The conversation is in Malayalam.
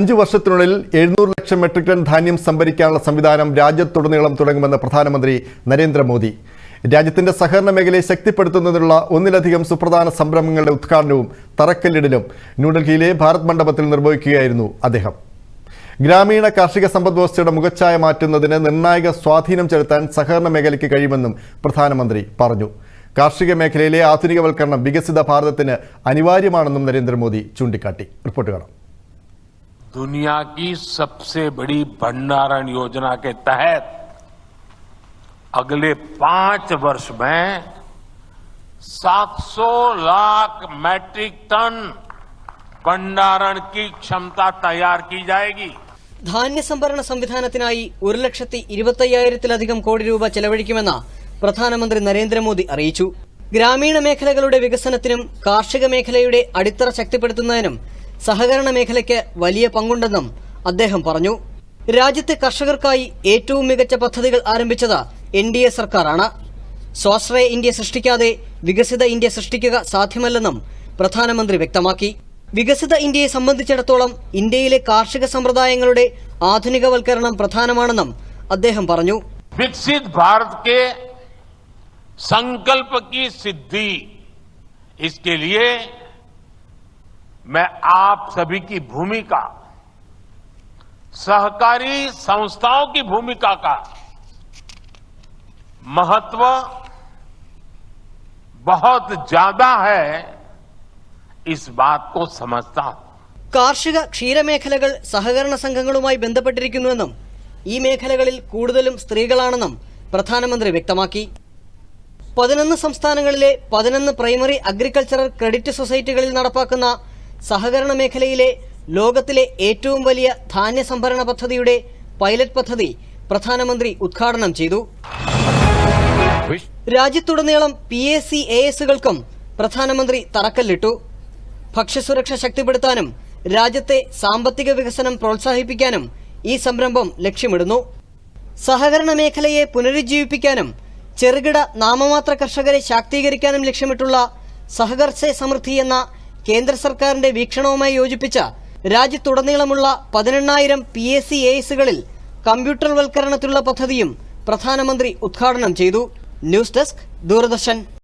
അഞ്ചു വർഷത്തിനുള്ളിൽ എഴുന്നൂറ് ലക്ഷം മെട്രിക് ടൺ ധാന്യം സംഭരിക്കാനുള്ള സംവിധാനം രാജ്യത്തുടനീളം തുടങ്ങുമെന്ന് പ്രധാനമന്ത്രി നരേന്ദ്രമോദി. രാജ്യത്തിന്റെ സഹകരണ മേഖലയെ ശക്തിപ്പെടുത്തുന്നതിനുള്ള ഒന്നിലധികം സുപ്രധാന സംരംഭങ്ങളുടെ ഉദ്ഘാടനവും തറക്കല്ലിടലും ന്യൂഡൽഹിയിലെ ഭാരത് മണ്ഡപത്തിൽ നിർവഹിക്കുകയായിരുന്നു അദ്ദേഹം. ഗ്രാമീണ കാർഷിക സമ്പദ് വ്യവസ്ഥയുടെ മുഖച്ഛായ മാറ്റുന്നതിന് നിർണായക സ്വാധീനം ചെലുത്താൻ സഹകരണ മേഖലയ്ക്ക് കഴിയുമെന്നും പ്രധാനമന്ത്രി പറഞ്ഞു. കാർഷിക മേഖലയിലെ ആധുനികവൽക്കരണം വികസിത ഭാരതത്തിന് അനിവാര്യമാണെന്നും നരേന്ദ്രമോദി ചൂണ്ടിക്കാട്ടി. റിപ്പോർട്ട് കാണാം. दुनिया की सबसे बड़ी भंडारण योजना के तहत अगले पांच वर्ष में 700 लाख मैट्रिक टन भंडारण की क्षमता तैयार की जाएगी ധാന്യ സംഭരണ സംവിധാനത്തിനായി ഒരു ലക്ഷത്തി ഇരുപത്തയ്യായിരത്തിലധികം കോടി രൂപ ചെലവഴിക്കുമെന്ന് പ്രധാനമന്ത്രി നരേന്ദ്രമോദി അറിയിച്ചു ഗ്രാമീണ മേഖലകളുടെ വികസനത്തിനും കാർഷിക മേഖലയുടെ അടിത്തറ ശക്തിപ്പെടുത്തുന്നതിനും സഹകരണ മേഖലയ്ക്ക് വലിയ പങ്കുണ്ടെന്നും അദ്ദേഹം പറഞ്ഞു രാജ്യത്തെ കർഷകർക്കായി ഏറ്റവും മികച്ച പദ്ധതികൾ ആരംഭിച്ചത് എൻ ഡി എ സർക്കാരാണ് സ്വാശ്രയ ഇന്ത്യ സൃഷ്ടിക്കാതെ വികസിത ഇന്ത്യ സൃഷ്ടിക്കുക സാധ്യമല്ലെന്നും പ്രധാനമന്ത്രി വ്യക്തമാക്കി വികസിത ഇന്ത്യയെ സംബന്ധിച്ചിടത്തോളം ഇന്ത്യയിലെ കാർഷിക സമ്പ്രദായങ്ങളുടെ ആധുനികവൽക്കരണം പ്രധാനമാണെന്നും അദ്ദേഹം പറഞ്ഞു विकसित भारत के संकल्प की सिद्धि इसके लिए मैं आप सभी की भूमिका सहकारी संस्थाओं की भूमिका का महत्व बहुत ज्यादा है इस बात को समझता हूं കാർഷിക ക്ഷീരമേഖലകൾ സഹകരണ സംഘങ്ങളുമായി ബന്ധപ്പെട്ടിരിക്കുന്നുവെന്നും ഈ മേഖലകളിൽ കൂടുതലും സ്ത്രീകളാണെന്നും പ്രധാനമന്ത്രി വ്യക്തമാക്കി പതിനൊന്ന് സംസ്ഥാനങ്ങളിലെ പതിനൊന്ന് പ്രൈമറി അഗ്രികൾച്ചറൽ ക്രെഡിറ്റ് സൊസൈറ്റികളിൽ നടപ്പാക്കുന്ന സഹകരണ മേഖലയിലെ ലോകത്തിലെ ഏറ്റവും വലിയ ധാന്യ സംഭരണ പദ്ധതിയുടെ പൈലറ്റ് പദ്ധതി പ്രധാനമന്ത്രി ഉദ്ഘാടനം ചെയ്തു. രാജ്യത്തുടനീളം പി എ സി എ എസുകൾക്കും പ്രധാനമന്ത്രി തറക്കല്ലിട്ടു. ഭക്ഷ്യസുരക്ഷ ശക്തിപ്പെടുത്താനും രാജ്യത്തെ സാമ്പത്തിക വികസനം പ്രോത്സാഹിപ്പിക്കാനും ഈ സംരംഭം ലക്ഷ്യമിടുന്നു. സഹകരണ മേഖലയെ പുനരുജ്ജീവിപ്പിക്കാനും ചെറുകിട നാമമാത്ര കർഷകരെ ശാക്തീകരിക്കാനും ലക്ഷ്യമിട്ടുള്ള സഹകർഷ സമൃദ്ധി എന്ന കേന്ദ്ര സർക്കാരിന്റെ വീക്ഷണവുമായി യോജിപ്പിച്ച രാജ്യത്തുടനീളമുള്ള പതിനെണ്ണായിരം പി എസ് സി എസുകളിൽ കമ്പ്യൂട്ടർവൽക്കരണത്തിലുള്ള പദ്ധതിയും പ്രധാനമന്ത്രി ഉദ്ഘാടനം ചെയ്തു. News desk Doordarshan.